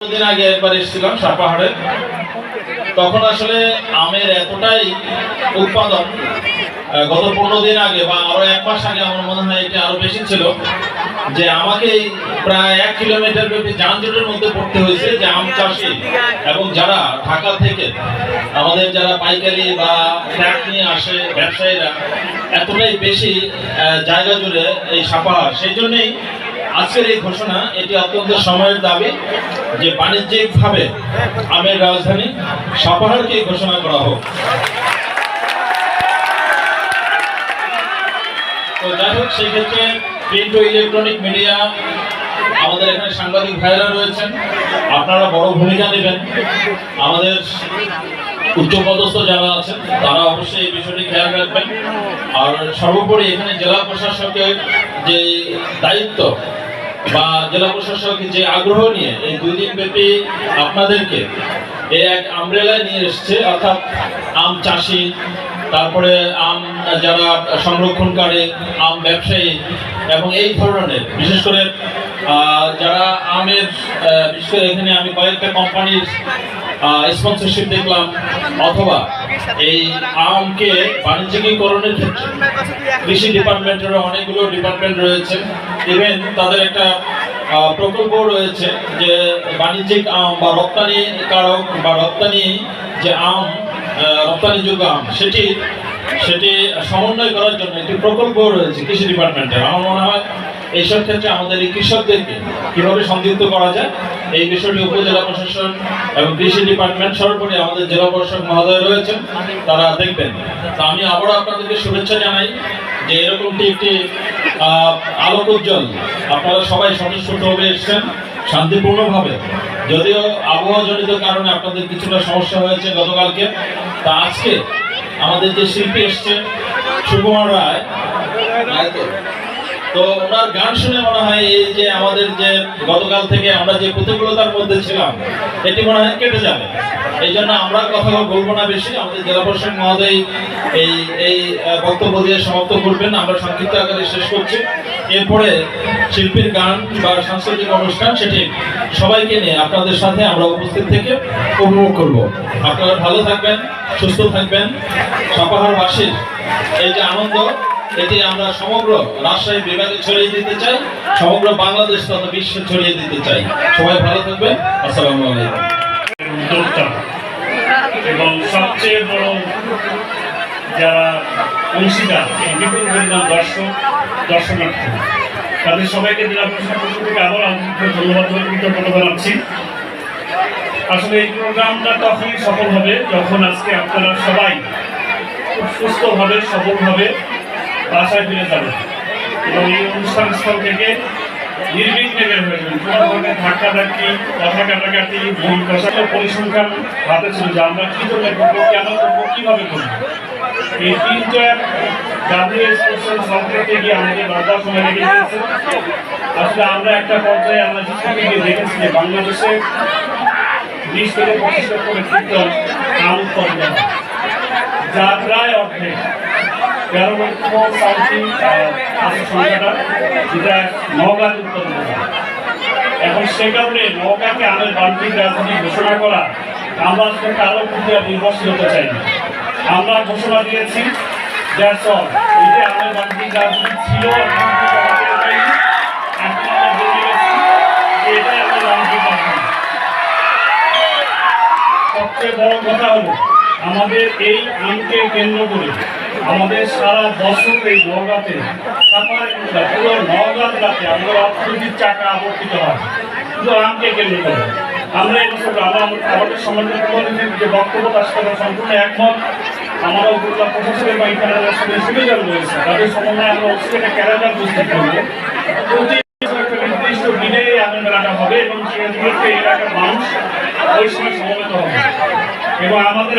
দিন আগে একবার এসেছিলাম সাপাহাড়ে। তখন আসলে আমের এতটাই উৎপাদন গত পনেরো দিন আগে বা আরও এক মাস আগে আমার মনে হয় এটা আরও বেশি ছিল, যে আমাকে প্রায় এক কিলোমিটার ব্যাপী যানজটের মধ্যে পড়তে হয়েছে যে আম চাষি এবং যারা ঢাকা থেকে আমাদের যারা পাইকারি বা ট্রাক নিয়ে আসে ব্যবসায়ীরা, এতটাই বেশি জায়গা জুড়ে এই সাপাহার সেই জন্যই আজকের এই ঘোষণা, এটি অত্যন্ত সময়ের দাবি যে বাণিজ্যিকভাবে আমের রাজধানী সাপাহারকে ঘোষণা করা হোক। তো যাই হোক সেই ক্ষেত্রে প্রিন্ট ও ইলেকট্রনিক মিডিয়া, আমাদের এখানে সাংবাদিক ভাইরা রয়েছেন। আপনারা বড় ভূমিকা নেবেন। আমাদের উচ্চপদস্থ যারা আছেন, তারা অবশ্যই এই বিষয়টি খেয়াল রাখবেন। আর সর্বোপরি এখানে জেলা প্রশাসকের যে দায়িত্ব বা জেলা প্রশাসক যে আগ্রহ নিয়ে এই দুই দিন ব্যাপী আপনাদেরকে এই এক আমব্রেলায় নিয়ে এসছে, অর্থাৎ আম চাষি, তারপরে আম যারা সংরক্ষণকারী, আম ব্যবসায়ী এবং এই ধরনের, বিশেষ করে যারা আমের বিশেষ করে এখানে আমি কয়েকটা কোম্পানির স্পন্সরশিপ দেখলাম, অথবা এই আমকে বাণিজ্যিকীকরণের ক্ষেত্রে কৃষি ডিপার্টমেন্টের অনেকগুলো ডিপার্টমেন্ট রয়েছে। ইভেন তাদের একটা প্রকল্প রয়েছে যে বাণিজ্যিক আম বা রপ্তানি কারক বা রপ্তানি যে আম রপ্তানিযোগ্য আম সেটি সেটি সমন্বয় করার জন্য একটি প্রকল্প রয়েছে কৃষি ডিপার্টমেন্টের। আমার মনে হয় এইসব ক্ষেত্রে আমাদের এই কৃষকদেরকে কীভাবে সংযুক্ত করা যায় এই বিষয়টি উপজেলা প্রশাসন এবং কৃষি ডিপার্টমেন্ট সর্বোপরি আমাদের জেলা প্রশাসক মহোদয় রয়েছেন, তারা দেখবেন। তো আমি আবারও আপনাদেরকে শুভেচ্ছা জানাই যে এরকমটি একটি আলোক উজ্জ্বল আপনারা সবাই স্বতঃস্ফূর্তভাবে এসেছেন, শান্তিপূর্ণভাবে। যদিও আবহাওয়াজনিত কারণে আপনাদের কিছুটা সমস্যা হয়েছে গতকালকে। তা আজকে আমাদের যে শিল্পী এসছে সুকুমার রায় তো? ওনার গান শুনে মনে হয় এই যে আমাদের যে গতকাল থেকে আমরা যে প্রতিকূলতার মধ্যে ছিলাম, এটি মনে হয় কেটে যাবে। এই জন্য আমরা কথা বলব না বেশি। আমাদের জেলা প্রশাসক মহোদয় এই এই বক্তব্য দিয়ে সমাপ্ত করবেন। আমরা সংক্ষিপ্ত আকারে শেষ করছি। এরপরে শিল্পীর গান বা সাংস্কৃতিক অনুষ্ঠান, সেটি সবাইকে নিয়ে আপনাদের সাথে আমরা উপস্থিত থেকে উপভোগ করব। আপনারা ভালো থাকবেন, সুস্থ থাকবেন। সাপাহারবাসীর এই যে আনন্দ এটি আমরা সমগ্র রাজশাহী বিভাগে ছড়িয়ে দিতে চাই, সমগ্র বাংলাদেশ তথা বিশ্বে ছড়িয়ে দিতে চাই। সবাই ভালো থাকবেন। আসসালামু আলাইকুম। এবং সবচেয়ে বড় যারা অংশীদার, এই বিপুল পরিমাণ দর্শক, দর্শনার্থী, তাদের সবাইকে জেলা প্রশাসন পক্ষ থেকে আবার ধন্যবাদ কৃতজ্ঞতা জানাচ্ছি। আসলে এই প্রোগ্রামটা তখনই সফল হবে যখন আজকে আপনারা সবাই খুব সুস্থভাবে সফলভাবে বাসায় ফিরে যাবেন এবং এই অনুষ্ঠান স্থল থেকে নির্বিঘ্নে বের হয়ে যাবেন কোনো ধরনের ধাক্কা ধাক্কি, কথা কাটাকাটি, ভুল প্রশাসন পরিসংখ্যান হাতে ছিল যে আমরা কি জন্য করব কেন করব, কীভাবে করব? এই তিনটা জাতীয় স্পেশাল সংক্রান্তে গিয়ে আমাদের বাধা সময় লেগে গেছে আসলে আমরা একটা পর্যায়ে আমরা যেখানে গিয়ে দেখেছি যে বাংলাদেশে বিশ থেকে পঁচিশ লক্ষ ব্যক্তিত্ব আম উৎপাদন হয়। যা প্রায় অর্ধেক। তেরো লক্ষ সামথিং আছে সংখ্যাটা যেটা নওগাঁ উৎপাদন। এখন সে কারণে নৌকাকে আমের বাণিজ্যিক রাজধানী ঘোষণা করা আমরা আসলে কারও প্রতি আর নির্ভরশীল হতে চাই আমরা ঘোষণা দিয়েছি দ্যাটস অল এটা আমের বাণিজ্যিক সবচেয়ে বড় কথা হলো আমাদের এই আমকে কেন্দ্র করে আমাদের সারা বছর এই সাপার পুরো নওগাঁ জেলাতে অর্থনীতির আবর্তিত হয়। শুধু আমকে কেন্দ্র করে। আমরা এই বছর আমরা আমাদের সম্মানিত যে বক্তব্য, তার সাথে সম্পূর্ণ একমত। আমরা উপজেলা প্রশাসনের বা সঙ্গে সুবিধার রয়েছে তাদের সমন্বয়ে আমরা একটা ক্যালেন্ডার প্রস্তুত করব। একটা নির্দিষ্ট আমের হবে এবং এলাকার মানুষ হবে। এবং আমাদের